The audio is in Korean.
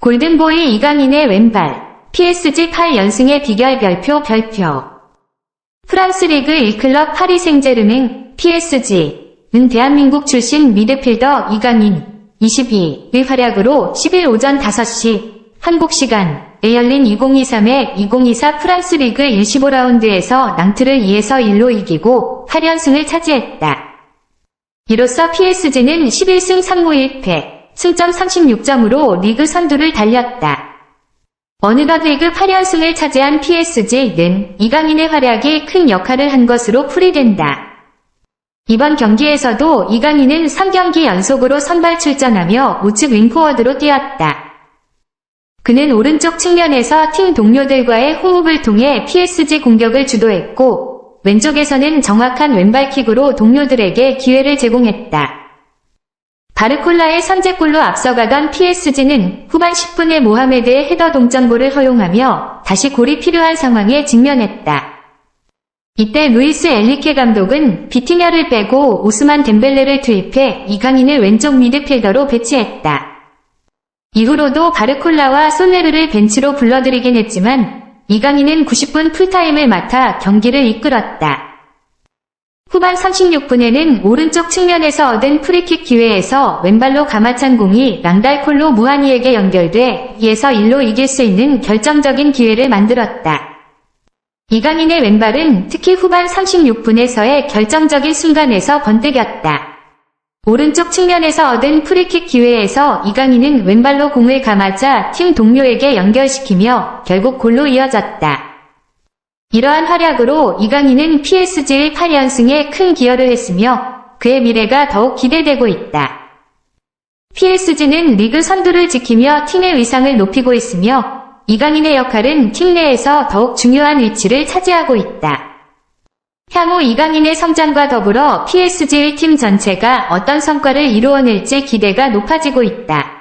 골든보이 이강인의 왼발, PSG 8연승의 비결 별표 별표. 프랑스 리그 1클럽 파리 생제르맹, PSG는 대한민국 출신 미드필더 이강인, 22의 활약으로 10일 오전 5시, 한국 시간 에 열린 2023의 2024 프랑스 리그 15라운드에서 낭트를 2에서 1로 이기고 8연승을 차지했다. 이로써 PSG는 11승 3무 1패, 승점 36점으로 리그 선두를 달렸다. 어느덧 리그 8연승을 차지한 PSG는 이강인의 활약이 큰 역할을 한 것으로 풀이된다. 이번 경기에서도 이강인은 3경기 연속으로 선발 출전하며 우측 윙포워드로 뛰었다. 그는 오른쪽 측면에서 팀 동료들과의 호흡을 통해 PSG 공격을 주도했고, 왼쪽에서는 정확한 왼발킥으로 동료들에게 기회를 제공했다. 바르콜라의 선제골로 앞서가던 PSG는 후반 10분에 모하메드의 헤더 동점골을 허용하며 다시 골이 필요한 상황에 직면했다. 이때 루이스 엘리케 감독은 비티냐를 빼고 오스만 덴벨레를 투입해 이강인을 왼쪽 미드필더로 배치했다. 이후로도 바르콜라와 솔레르를 벤치로 불러들이긴 했지만 이강인은 90분 풀타임을 맡아 경기를 이끌었다. 후반 36분에는 오른쪽 측면에서 얻은 프리킥 기회에서 왼발로 가마찬 공이 랑달콜로 무한이에게 연결돼 2에서 1로 이길 수 있는 결정적인 기회를 만들었다. 이강인의 왼발은 특히 후반 36분에서의 결정적인 순간에서 번뜩였다. 오른쪽 측면에서 얻은 프리킥 기회에서 이강인은 왼발로 공을 감아자 팀 동료에게 연결시키며 결국 골로 이어졌다. 이러한 활약으로 이강인은 PSG의 8연승에 큰 기여를 했으며 그의 미래가 더욱 기대되고 있다. PSG는 리그 선두를 지키며 팀의 위상을 높이고 있으며 이강인의 역할은 팀 내에서 더욱 중요한 위치를 차지하고 있다. 향후 이강인의 성장과 더불어 PSG의 팀 전체가 어떤 성과를 이루어낼지 기대가 높아지고 있다.